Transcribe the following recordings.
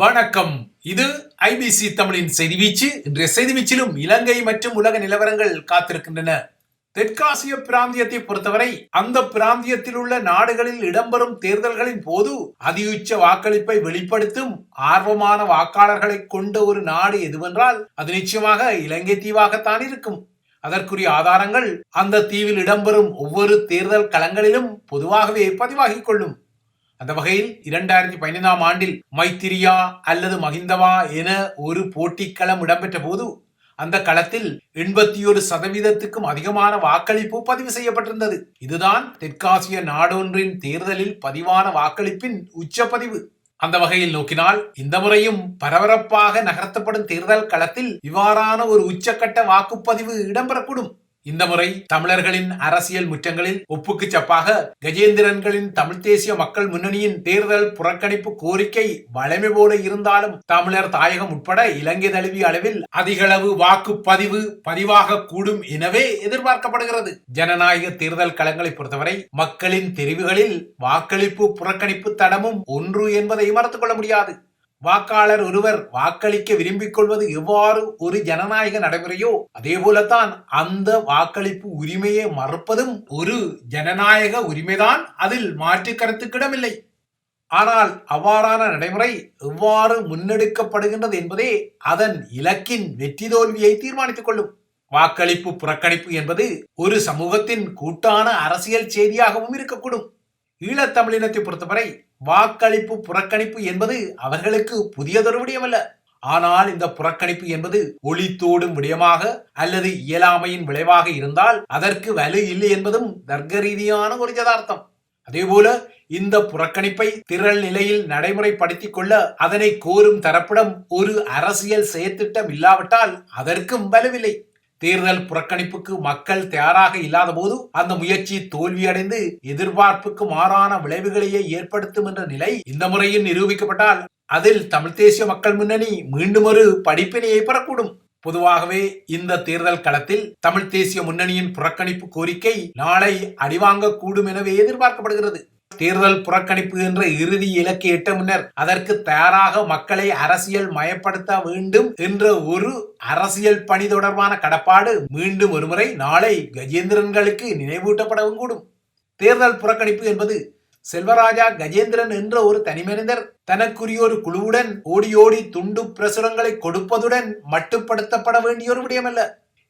வணக்கம். இது ஐபிசி தமிழின் செய்தி வீச்சு. இன்றைய செய்தி வீச்சிலும் இலங்கை மற்றும் உலக நிலவரங்கள் காத்திருக்கின்றன. தெற்காசிய பிராந்தியத்தை பொறுத்தவரை அந்த பிராந்தியத்தில் உள்ள நாடுகளில் இடம்பெறும் தேர்தல்களின் போது அதியுச்ச வாக்களிப்பை வெளிப்படுத்தும் ஆர்வமான வாக்காளர்களை கொண்ட ஒரு நாடு எதுவென்றால் அது நிச்சயமாக இலங்கை தீவாகத்தான் இருக்கும். அதற்குரிய ஆதாரங்கள் அந்த தீவில் இடம்பெறும் ஒவ்வொரு தேர்தல் களங்களிலும் பொதுவாகவே பதிவாகிக் கொள்ளும். அந்த வகையில் இரண்டாயிரத்தி பதினைந்தாம் ஆண்டில் மைத்திரியா அல்லது மஹிந்தவா என ஒரு போட்டிக்களம் இடம்பெற்ற போது அந்த களத்தில் எண்பத்தி ஒரு சதவீதத்துக்கும் அதிகமான வாக்களிப்பு பதிவு செய்யப்பட்டிருந்தது. இதுதான் தெற்காசிய நாடொன்றின் தேர்தலில் பதிவான வாக்களிப்பின் உச்சப்பதிவு. அந்த வகையில் நோக்கினால் இந்த முறையும் பரபரப்பாக நகர்த்தப்படும் தேர்தல் களத்தில் இவ்வாறான ஒரு உச்சக்கட்ட வாக்குப்பதிவு இடம்பெறக்கூடும். இந்த முறை தமிழர்களின் அரசியல் முற்றங்களில் ஒப்புக்கு சப்பாக கஜேந்திரன்களின் தமிழ் தேசிய மக்கள் முன்னணியின் தேர்தல் புறக்கணிப்பு கோரிக்கை வலிமை போல இருந்தாலும் தமிழர் தாயகம் உட்பட இலங்கை தழுவிய அளவில் அதிகளவு வாக்குப்பதிவு பதிவாக கூடும் எனவே எதிர்பார்க்கப்படுகிறது. ஜனநாயக தேர்தல் களங்களை பொறுத்தவரை மக்களின் தெரிவுகளில் வாக்களிப்பு புறக்கணிப்பு தடமும் ஒன்று என்பதை மறுத்துக் கொள்ள முடியாது. வாக்காளர் ஒருவர் வாக்களிக்க விரும்பிக் கொள்வது எவ்வாறு ஒரு ஜனநாயக நடைமுறையோ அதே போலத்தான் அந்த வாக்களிப்பு உரிமையை மறுப்பதும் ஒரு ஜனநாயக உரிமைதான். அதில் மாற்று கருத்துக்கிடமில்லை. ஆனால் அவ்வாறான நடைமுறை எவ்வாறு முன்னெடுக்கப்படுகின்றது என்பதே அதன் இலக்கின் வெற்றி தோல்வியை தீர்மானித்துக் கொள்ளும். வாக்களிப்பு புறக்கணிப்பு என்பது ஒரு சமூகத்தின் கூட்டான அரசியல் செய்தியாகவும் இருக்கக்கூடும். ஈழத்தமிழினத்தை பொறுத்தவரை வாக்களிப்பு புறக்கணிப்பு என்பது அவர்களுக்கு புதியதொரு விடயமல்ல ஆனால் இந்த புறக்கணிப்பு என்பது ஒளித்தோடும் விடயமாக அல்லது இயலாமையின் விளைவாக இருந்தால் அதற்கு வலு இல்லை என்பதும் தர்க்க ரீதியான ஒரு யதார்த்தம். அதேபோல இந்த புறக்கணிப்பை திரள் நிலையில் நடைமுறைப்படுத்திக் கொள்ள அதனை கோரும் தரப்பிடம் ஒரு அரசியல் செயற்திட்டம் இல்லாவிட்டால் அதற்கும் வலுவில்லை. தேர்தல் புறக்கணிப்புக்கு மக்கள் தயாராக இல்லாத போது அந்த முயற்சி தோல்வியடைந்து எதிர்பார்ப்புக்கு மாறான விளைவுகளையே ஏற்படுத்தும் என்ற நிலை இந்த முறையில் நிரூபிக்கப்பட்டால் அதில் தமிழ் தேசிய மக்கள் முன்னணி மீண்டும் ஒரு படிப்பினையை பெறக்கூடும். பொதுவாகவே இந்த தேர்தல் களத்தில் தமிழ் தேசிய முன்னணியின் புறக்கணிப்பு கோரிக்கை நாளை அடிவாங்க கூடும் எனவே எதிர்பார்க்கப்படுகிறது. தேர்தல் புறக்கணிப்பு என்ற இறுதி இலக்கை எட்ட முன்னர் அதற்கு தயாராக மக்களை அரசியல் மயப்படுத்த வேண்டும் என்ற ஒரு அரசியல் பணி தொடர்பான கடப்பாடு மீண்டும் ஒருமுறை நாளை கஜேந்திரன்களுக்கு நினைவூட்டப்படவும் கூடும் தேர்தல் புறக்கணிப்பு என்பது செல்வராஜா கஜேந்திரன் என்ற ஒரு தனிமனிதர் தனக்குரிய ஒரு குழுவுடன் ஓடி ஓடி துண்டு பிரசுரங்களை கொடுப்பதுடன் மட்டுப்படுத்தப்பட வேண்டிய ஒரு விடயமல்ல.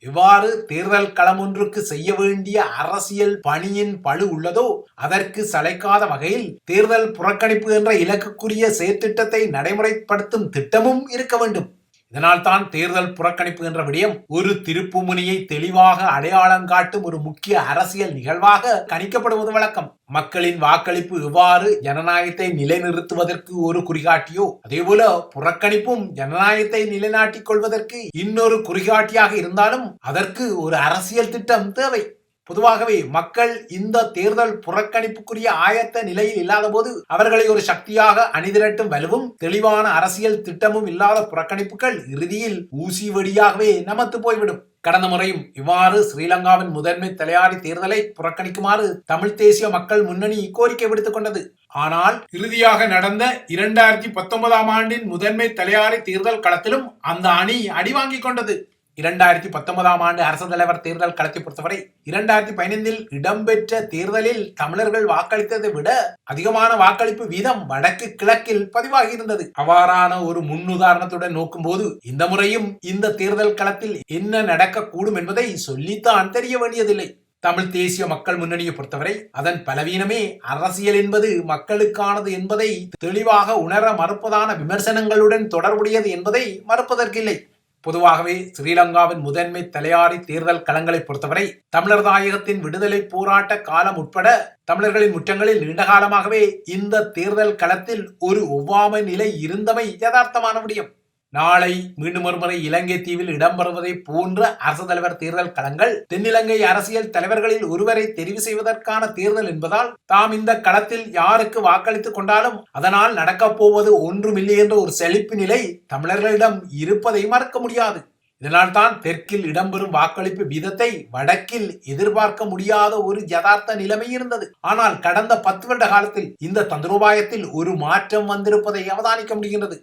இவ்வாறு தேர்தல் களம் ஒன்றுக்கு செய்ய வேண்டிய அரசியல் பணியின் பழு உள்ளதோ அதற்கு சளைக்காத வகையில் தேர்தல் புறக்கணிப்பு என்ற இலக்குக்குரிய செயற்திட்டத்தை நடைமுறைப்படுத்தும் திட்டமும் இருக்க வேண்டும். இதனால் தான் தேர்தல் புறக்கணிப்பு என்ற விடயம் ஒரு திருப்புமுனையை தெளிவாக அடையாளம் காட்டும் ஒரு முக்கிய அரசியல் நிகழ்வாக கணிக்கப்படுவது வழக்கம். மக்களின் வாக்களிப்பு எவ்வாறு ஜனநாயகத்தை நிலைநிறுத்துவதற்கு ஒரு குறிகாட்டியோ அதேபோல புறக்கணிப்பும் ஜனநாயகத்தை நிலைநாட்டிக் கொள்வதற்கு இன்னொரு குறிகாட்டியாக இருந்தாலும் அதற்கு ஒரு அரசியல் திட்டம் தேவை. பொதுவாகவே மக்கள் இந்த தேர்தல் புறக்கணிப்புக்குரிய ஆயத்த நிலையில் இல்லாத போது அவர்களை ஒரு சக்தியாக அணிதிரட்டும் வலுவும் தெளிவான அரசியல் திட்டமும் இல்லாத புறக்கணிப்புகள் இறுதியில் ஊசி வழியாகவே நமத்து போய்விடும். கடந்த முறையும் இவ்வாறு ஸ்ரீலங்காவின் முதன்மை தலையாரி தேர்தலை புறக்கணிக்குமாறு தமிழ் தேசிய மக்கள் முன்னணி கோரிக்கை விடுத்துக் கொண்டது. ஆனால் இறுதியாக நடந்த இரண்டாயிரத்தி பத்தொன்பதாம் ஆண்டின் முதன்மை தலையாரி தேர்தல் களத்திலும் அந்த அணி அடிவாங்கிக் கொண்டது. இரண்டாயிரத்தி பத்தொன்பதாம் ஆண்டு அரசு தலைவர் தேர்தல் களத்தை பொறுத்தவரை இரண்டாயிரத்தி பதினைந்தில் இடம்பெற்ற தேர்தலில் தமிழர்கள் வாக்களித்ததை விட அதிகமான வாக்களிப்பு வீதம் வடக்கு கிழக்கில் பதிவாகி இருந்தது அவ்வாறான ஒரு முன்னுதாரணத்துடன் நோக்கும்போது இந்த முறையும் இந்த தேர்தல் களத்தில் என்ன நடக்கக்கூடும் என்பதை சொல்லித்தான் தெரிய வேண்டியதில்லை. தமிழ் தேசிய மக்கள் முன்னணியை பொறுத்தவரை அதன் பலவீனமே அரசியல் என்பது மக்களுக்கானது என்பதை தெளிவாக உணர மறுப்பதான விமர்சனங்களுடன் தொடர்புடையது என்பதை மறுப்பதற்கில்லை. பொதுவாகவே ஸ்ரீலங்காவின் முதன்மை தலையாரி தேர்தல் களங்களை பொறுத்தவரை தமிழர் தாயகத்தின் விடுதலை போராட்ட காலம் உட்பட தமிழர்களின் முற்றங்களில் நீண்டகாலமாகவே இந்த தேர்தல் களத்தில் ஒரு ஒவ்வாமை நிலை இருந்தமை யதார்த்தமான முடியும். நாளை மீண்டும் ஒருமுறை இலங்கை தீவில் இடம்பெறுவதை போன்ற அரசு தலைவர் தேர்தல் களங்கள் தென்னிலங்கை அரசியல் தலைவர்களில் ஒருவரை தெரிவு செய்வதற்கான தேர்தல் என்பதால் தாம் இந்த களத்தில் யாருக்கு வாக்களித்துக் கொண்டாலும் அதனால் நடக்கப் போவது ஒன்றுமில்லை என்ற ஒரு செழிப்பு நிலை தமிழர்களிடம் இருப்பதை மறக்க முடியாது. இதனால் தான் தெற்கில் இடம்பெறும் வாக்களிப்பு வீதத்தை வடக்கில் எதிர்பார்க்க முடியாத ஒரு யதார்த்த நிலைமை இருந்தது. ஆனால் கடந்த பத்து வருட காலத்தில் இந்த தந்திரோபாயத்தில் ஒரு மாற்றம் வந்திருப்பதை அவதானிக்க முடிகின்றது.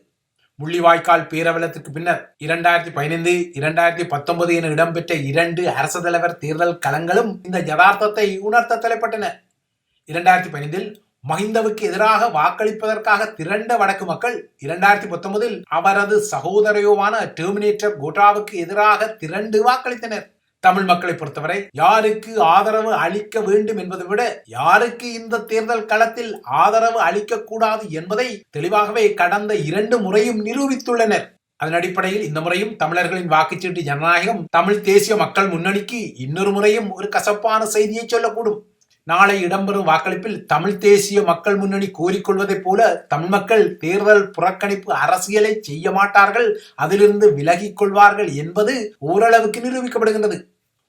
முள்ளிவாய்க்கால் பேரவலத்துக்கு பின்னர் இரண்டாயிரத்தி பதினைந்து இரண்டாயிரத்தி பத்தொன்பது என இடம்பெற்ற இரண்டு அரசு தலைவர் தேர்தல் களங்களும் இந்த யதார்த்தத்தை உணர்த்த தலைப்பட்டன. இரண்டாயிரத்தி பதினைந்தில் மஹிந்தவுக்கு எதிராக வாக்களிப்பதற்காக திரண்ட வடக்கு மக்கள் இரண்டாயிரத்தி பத்தொன்பதில் அவரது சகோதரையோவான டெர்மினேட்டர் கோட்டாவுக்கு எதிராக திரண்டு வாக்களித்தனர். தமிழ் மக்களை பொறுத்தவரை யாருக்கு ஆதரவு அளிக்க வேண்டும் என்பதை விட யாருக்கு இந்த தேர்தல் களத்தில் ஆதரவு அளிக்க கூடாது என்பதை தெளிவாகவே கடந்த இரண்டு முறையும் நிரூபித்துள்ளனர். அதன் அடிப்படையில் இந்த முறையும் தமிழர்களின் வாக்குச்சீட்டு ஜனநாயகம் தமிழ் தேசிய மக்கள் முன்னணிக்கு இன்னொரு முறையும் ஒரு கசப்பான செய்தியை சொல்லக்கூடும். நாளை இடம்பெறும் வாக்களிப்பில் தமிழ் தேசிய மக்கள் முன்னணி கோரிக்கொள்வதைப் போல தமிழ் மக்கள் தேர்தல் புறக்கணிப்பு அரசியலை செய்ய மாட்டார்கள் அதிலிருந்து விலகிக் கொள்வார்கள் என்பது ஓரளவுக்கு நிரூபிக்கப்படுகின்றது.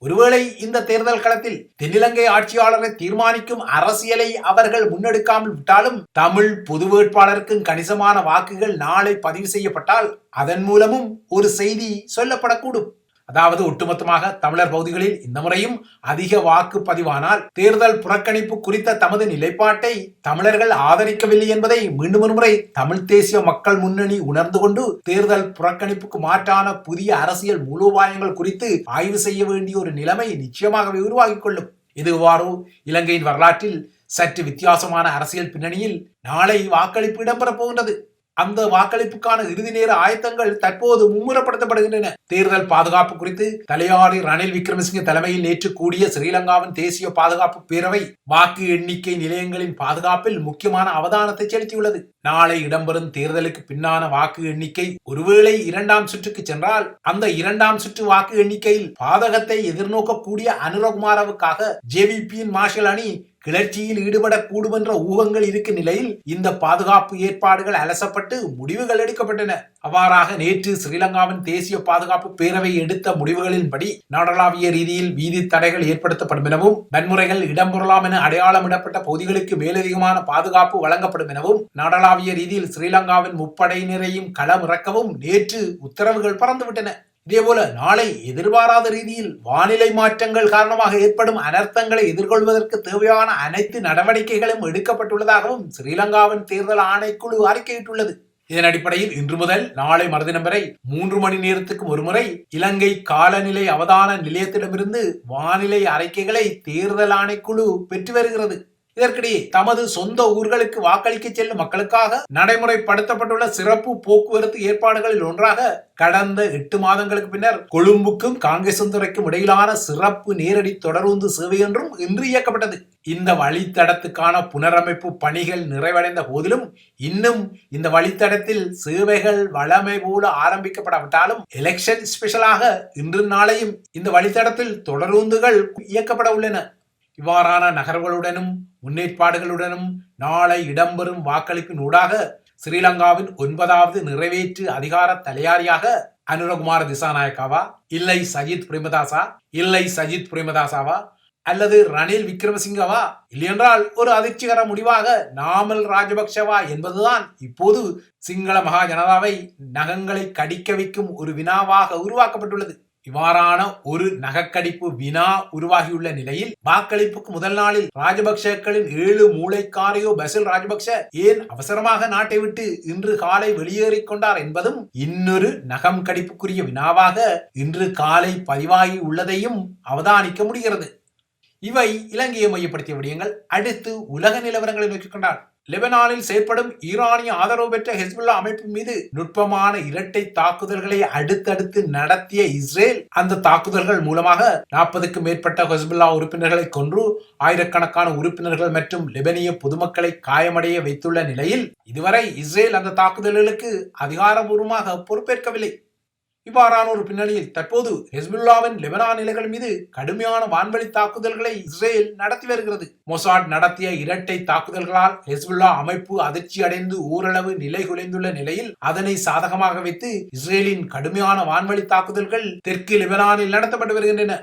ஒருவேளை இந்த தேர்தல் களத்தில் தென்னிலங்கை ஆட்சியாளரை தீர்மானிக்கும் அரசியலை அவர்கள் முன்னெடுக்காமல் விட்டாலும் தமிழ் பொது வேட்பாளருக்கும் கணிசமான வாக்குகள் நாளை பதிவு செய்யப்பட்டால் அதன் மூலமும் ஒரு செய்தி சொல்லப்படக்கூடும். அதாவது ஒட்டுமொத்தமாக தமிழர் பகுதிகளில் இந்த முறையும் அதிக வாக்கு பதிவானால் தேர்தல் புறக்கணிப்பு குறித்த தமது நிலைப்பாட்டை தமிழர்கள் ஆதரிக்கவில்லை என்பதை மீண்டும் ஒருமுறை தமிழ் தேசிய மக்கள் முன்னணி உணர்ந்து கொண்டு தேர்தல் புறக்கணிப்புக்கு மாற்றான புதிய அரசியல் மூலோபாயங்கள் குறித்து ஆய்வு செய்ய வேண்டிய ஒரு நிலைமை நிச்சயமாகவே உருவாகிக் கொள்ளும். இதுவாறு இலங்கையின் வரலாற்றில் சற்று வித்தியாசமான அரசியல் பின்னணியில் நாளை வாக்களிப்பு இடம்பெறப் போகின்றது. அந்த வாக்களிப்புக்கான இறுதி நேர ஆயத்தங்கள் தற்போது மும்முரப்படுத்தப்படுகின்றன. தேர்தல் பாதுகாப்பு குறித்து தலையாரி ரணில் விக்ரமசிங்க தலைமையில் நேற்று கூடிய ஸ்ரீலங்காவின் தேசிய பாதுகாப்பு பேரவை வாக்கு எண்ணிக்கை நிலையங்களின் பாதுகாப்பில் முக்கியமான அவதானத்தை செலுத்தியுள்ளது. நாளை இடம்பெறும் தேர்தலுக்கு பின்னான வாக்கு எண்ணிக்கை ஒருவேளை இரண்டாம் சுற்றுக்கு சென்றால் அந்த இரண்டாம் சுற்று வாக்கு எண்ணிக்கையில் பாதகத்தை எதிர்நோக்கக்கூடிய அனுரகுமாரவுக்காக ஜேவிபியின் மார்ஷல் அணி கிளர்ச்சியில் ஈடுபடக்கூடும் என்ற ஊகங்கள் இருக்கும் நிலையில் இந்த பாதுகாப்பு ஏற்பாடுகள் அலசப்பட்டு முடிவுகள் எடுக்கப்பட்டன. அவ்வாறாக நேற்று ஸ்ரீலங்காவின் தேசிய பாதுகாப்பு பேரவை எடுத்த முடிவுகளின்படி நாடளாவிய ரீதியில் வீதி தடைகள் ஏற்படுத்தப்படும் எனவும் வன்முறைகள் இடம்பெறலாம் என அடையாளமிடப்பட்ட பகுதிகளுக்கு மேலதிகமான பாதுகாப்பு வழங்கப்படும் எனவும் நாடளாவிய ரீதியில் ஸ்ரீலங்காவின் முப்படையினரையும் களமிறக்கவும் நேற்று உத்தரவுகள் பறந்துவிட்டன. இதேபோல நாளை எதிர்பாராத ரீதியில் வானிலை மாற்றங்கள் காரணமாக ஏற்படும் அனர்த்தங்களை எதிர்கொள்வதற்கு தேவையான அனைத்து நடவடிக்கைகளும் எடுக்கப்பட்டுள்ளதாகவும் ஸ்ரீலங்காவின் தேர்தல் ஆணைக்குழு அறிக்கையிட்டுள்ளது. இதன் அடிப்படையில் இன்று முதல் நாளை மறுதினம் வரை மூன்று மணி நேரத்துக்கு ஒருமுறை இலங்கை காலநிலை அவதான நிலையத்திடமிருந்து வானிலை அறிக்கைகளை தேர்தல் ஆணைக்குழு பெற்று வருகிறது. இதற்கிடையே தமது சொந்த ஊர்களுக்கு வாக்களிக்க செல்லும் மக்களுக்காக நடைமுறைப்படுத்தப்பட்டுள்ள சிறப்பு போக்குவரத்து ஏற்பாடுகளில் ஒன்றாக கடந்த எட்டு மாதங்களுக்கு பின்னர் கொழும்புக்கும் காங்கேசந்துறைக்கும் இடையிலான சிறப்பு நேரடி தொடருந்து சேவை என்றும் இன்று இயக்கப்பட்டது. இந்த வழித்தடத்துக்கான புனரமைப்பு பணிகள் நிறைவடைந்த போதிலும் இன்னும் இந்த வழித்தடத்தில் சேவைகள் வளமை போல ஆரம்பிக்கப்படாவிட்டாலும் எலெக்ஷன் ஸ்பெஷலாக இன்று நாளையும் இந்த வழித்தடத்தில் தொடரூந்துகள் இயக்கப்பட உள்ளன. இவ்வாறான நகர்வுகளுடனும் முன்னேற்பாடுகளுடனும் நாளை இடம்பெறும் வாக்களிப்பின் ஊடாக ஸ்ரீலங்காவின் ஒன்பதாவது நிறைவேற்று அதிகார தலையாரியாக அனுரகுமார் திசாநாயக்காவா இல்லை சஜித் பிரேமதாசா இல்லை சஜித் பிரேமதாசாவா அல்லது ரணில் விக்ரமசிங்கவா? இல்லையென்றால் ஒரு அதிர்ச்சிகர முடிவாக நாமல் ராஜபக்ஷவா என்பதுதான் இப்போது சிங்கள மகா ஜனதாவை நகங்களை கடிக்க வைக்கும் ஒரு வினாவாக உருவாக்கப்பட்டுள்ளது. இவ்வாறான ஒரு நகக்கடிப்பு வினா உருவாகியுள்ள நிலையில் வாக்களிப்புக்கு முதல் நாளில் ராஜபக்சேக்களின் ஏழு மூளைக்காரையோ பசில் ராஜபக்ச ஏன் அவசரமாக நாட்டை விட்டு இன்று காலை வெளியேறிக் கொண்டார் என்பதும் இன்னொரு நகம் கடிப்புக்குரிய வினாவாக இன்று காலை பதிவாகி உள்ளதையும் அவதானிக்க முடிகிறது. இவை இலங்கையை மையப்படுத்திய விடயங்கள் அடுத்து உலக நிலவரங்களை நோக்கிக்கொண்டார் லெபனானில் செயற்படும் ஈரானிய ஆதரவு பெற்ற ஹெஸ்புல்லா அமைப்பு மீது நுட்பமான இரட்டை தாக்குதல்களை அடுத்தடுத்து நடத்திய இஸ்ரேல் அந்த தாக்குதல்கள் மூலமாக நாற்பதுக்கும் மேற்பட்ட ஹெஸ்புல்லா உறுப்பினர்களை கொன்று ஆயிரக்கணக்கான உறுப்பினர்கள் மற்றும் லெபனிய பொதுமக்களை காயமடைய வைத்துள்ள நிலையில் இதுவரை இஸ்ரேல் அந்த தாக்குதல்களுக்கு அதிகாரபூர்வமாக பொறுப்பேற்கவில்லை. இவ்வாறான ஒரு பின்னணியில் தற்போது ஹெஸ்புல்லாவின் லெபனான் நிலைகள் மீது கடுமையான வான்வழி தாக்குதல்களை இஸ்ரேல் நடத்தி வருகிறது. மொசாட் நடத்திய இரட்டை தாக்குதல்களால் ஹெஸ்புல்லா அமைப்பு அதிர்ச்சி அடைந்து ஓரளவு நிலை குலைந்துள்ள நிலையில் அதனை சாதகமாக வைத்து இஸ்ரேலின் கடுமையான வான்வழி தாக்குதல்கள் தெற்கு லெபனானில் நடத்தப்பட்டு வருகின்றன.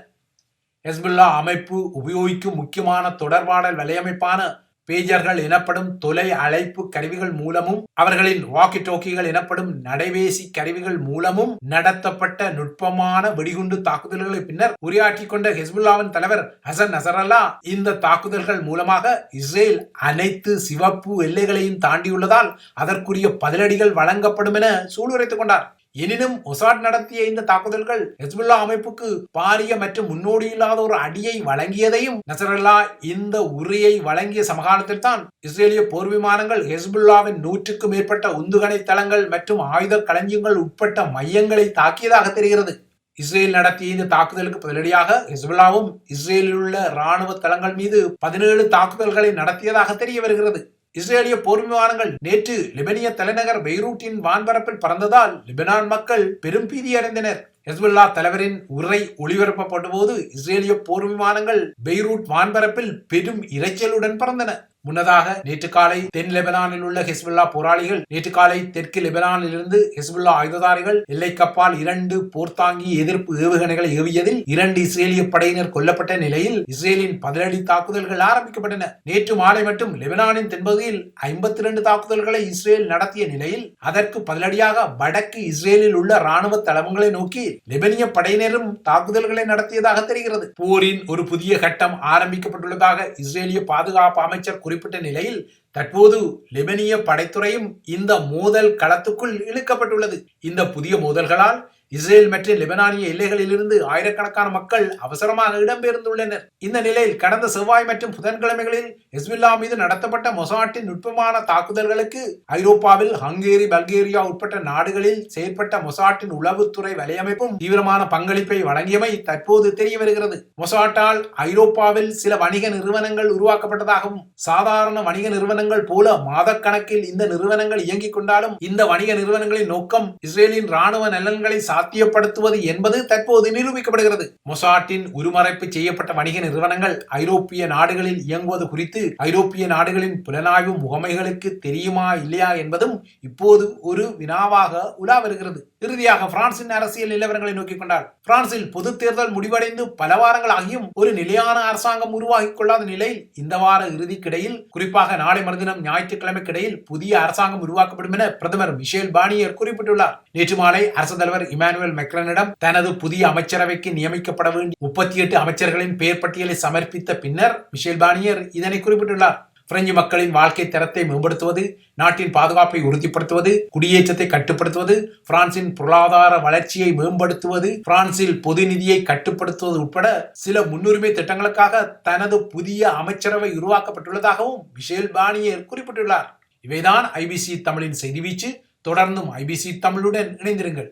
ஹெஸ்புல்லா அமைப்பு உபயோகிக்கும் முக்கியமான தொடர்பாடல் வலையமைப்பான பேஜர்கள் எனப்படும் தொலை அழைப்பு கருவிகள் மூலமும் அவர்களின் வாக்கி டோக்கிகள் எனப்படும் நடைவேசி கருவிகள் மூலமும் நடத்தப்பட்ட நுட்பமான வெடிகுண்டு தாக்குதல்களை பின்னர் உரையாற்றிக் கொண்ட ஹெஸ்புல்லாவின் தலைவர் ஹசன் நசரல்லா இந்த தாக்குதல்கள் மூலமாக இஸ்ரேல் அனைத்து சிவப்பு எல்லைகளையும் தாண்டியுள்ளதால் அதற்குரிய பதிலடிகள் வழங்கப்படும் என சூளுரைத்துக் கொண்டார். எனினும் ஒசாட் நடத்திய இந்த தாக்குதல்கள் ஹெஸ்புல்லா அமைப்புக்கு பாரிய மற்றும் முன்னோடி இல்லாத ஒரு அடியை வழங்கியதையும் நசரல்லா இந்த உரியை வழங்கிய சமகாலத்தில் தான் இஸ்ரேலிய போர் விமானங்கள் ஹெஸ்புல்லாவின் நூற்றுக்கும் மேற்பட்ட உந்துகணை தளங்கள் மற்றும் ஆயுத களஞ்சியங்கள் உட்பட்ட மையங்களை தாக்கியதாக தெரிகிறது. இஸ்ரேல் நடத்திய இந்த தாக்குதலுக்கு பதிலடியாக ஹெஸ்புல்லாவும் இஸ்ரேலில் உள்ள ராணுவ தளங்கள் மீது பதினேழு தாக்குதல்களை நடத்தியதாக தெரிய வருகிறது. இஸ்ரேலிய போர் விமானங்கள் நேற்று லெபனிய தலைநகர் பெய்ரூட்டின் வான்பரப்பில் பறந்ததால் லெபனான் மக்கள் பெரும் பீதி அடைந்தனர். ஹெஸ்புல்லா தலைவரின் உரை ஒளிபரப்பப்பட்ட போது இஸ்ரேலிய போர் விமானங்கள் பெய்ரூட் வான்பரப்பில் பெரும் இரைச்சலுடன் பறந்தன. முன்னதாக நேற்று காலை தென் லெபனானில் உள்ள ஹெஸ்புல்லா போராளிகள் நேற்று காலை தெற்கு லெபனானில் இருந்து ஹெஸ்புல்லா ஆயுததாரிகள் எல்லை கப்பால் இரண்டு போர்த்தாங்கி எதிர்ப்பு ஏவுகணைகளை ஏவியதில் இரண்டு இஸ்ரேலிய படையினர் கொல்லப்பட்ட நிலையில் இஸ்ரேலின் பதிலடி தாக்குதல்கள் ஆரம்பிக்கப்பட்டன. நேற்று மாலை மட்டும் லெபனானின் தென்பகுதியில் ஐம்பத்தி இரண்டு தாக்குதல்களை இஸ்ரேல் நடத்திய நிலையில் அதற்கு பதிலடியாக வடக்கு இஸ்ரேலில் உள்ள ராணுவ தளங்களை நோக்கி லெபனிய படையினரும் தாக்குதல்களை நடத்தியதாக தெரிகிறது. போரின் ஒரு புதிய கட்டம் ஆரம்பிக்கப்பட்டுள்ளதாக இஸ்ரேலிய பாதுகாப்பு அமைச்சர் குறிப்பிட்ட நிலையில் தற்போது லெபனிய படைத்துறையும் இந்த மோதல் களத்துக்குள் இழுக்கப்பட்டுள்ளது. இந்த புதிய மோதல்களால் இஸ்ரேல் மற்றும் லெபனானிய எல்லைகளிலிருந்து ஆயிரக்கணக்கான மக்கள் அவசரமாக இடம்பெயர்ந்துள்ளனர். இந்த நிலையில் கடந்த செவ்வாய் மற்றும் புதன்கிழமைகளில் ஹெஸ்புல்லா மீது நடத்தப்பட்ட மொசாட்டின் நுட்பமான தாக்குதல்களுக்கு ஐரோப்பாவில் ஹங்கேரி பல்கேரியா உட்பட்ட நாடுகளில் செயற்பட்ட மொசாட்டின் உளவுத்துறை வலையமைப்பும் தீவிரமான பங்களிப்பை வழங்கியமை தற்போது தெரிய வருகிறது மொசாட்டால் ஐரோப்பாவில் சில வணிக நிறுவனங்கள் உருவாக்கப்பட்டதாகவும் சாதாரண வணிக நிறுவனங்கள் போல மாதக்கணக்கில் இந்த நிறுவனங்கள் இயங்கிக் கொண்டாலும் இந்த வணிக நிறுவனங்களின் நோக்கம் இஸ்ரேலின் ராணுவ நலன்களை சாத்தியப்படுத்துவது என்பது தற்போது நிரூபிக்கப்படுகிறது. மொசாட்டின் உருமறைப்பு செய்யப்பட்ட வணிக நிறுவனங்கள் ஐரோப்பிய நாடுகளில் இயங்குவது குறித்து ஐரோப்பிய நாடுகளின் புலனாய்வு முகமைகளுக்கு தெரியுமா இல்லையா என்பதும் இப்போது ஒரு வினாவாக உலா வருகிறது இறுதியாக பிரான்சின் அரசியல் நிலவரங்களை நோக்கிக் கொண்டார். பிரான்சில் பொது தேர்தல் முடிவடைந்து பல வாரங்கள் ஆகியும் ஒரு நிலையான அரசாங்கம் உருவாகி கொள்ளாத நிலையில் இந்த வார இறுதிக்கிடையில் குறிப்பாக நாளை மறுதினம் ஞாயிற்றுக்கிழமைக்கிடையில் புதிய அரசாங்கம் உருவாக்கப்படும் என பிரதமர் மிஷேல் பானியர் குறிப்பிட்டுள்ளார். நேற்று மாலை அரசு தலைவர் இமானுவேல் மெக்ரனிடம் தனது புதிய அமைச்சரவைக்கு நியமிக்கப்பட வேண்டிய முப்பத்தி எட்டு அமைச்சர்களின் பெயர் பட்டியலை சமர்ப்பித்த பின்னர் மிஷேல் பானியர் இதனை குறிப்பிட்டுள்ளார். பிரெஞ்சு மக்களின் வாழ்க்கை தரத்தை மேம்படுத்துவது நாட்டின் பாதுகாப்பை உறுதிப்படுத்துவது குடியேற்றத்தை கட்டுப்படுத்துவது பிரான்சின் பொருளாதார வளர்ச்சியை மேம்படுத்துவது பிரான்சில் பொது நிதியை கட்டுப்படுத்துவது உட்பட சில முன்னுரிமை திட்டங்களுக்காக தனது புதிய அமைச்சரவை உருவாக்கப்பட்டுள்ளதாகவும் மிஷேல் பானியர் குறிப்பிட்டுள்ளார். இவைதான் ஐபிசி தமிழின் செய்தி வீச்சு. தொடர்ந்தும் ஐபிசி தமிழுடன் இணைந்திருங்கள்.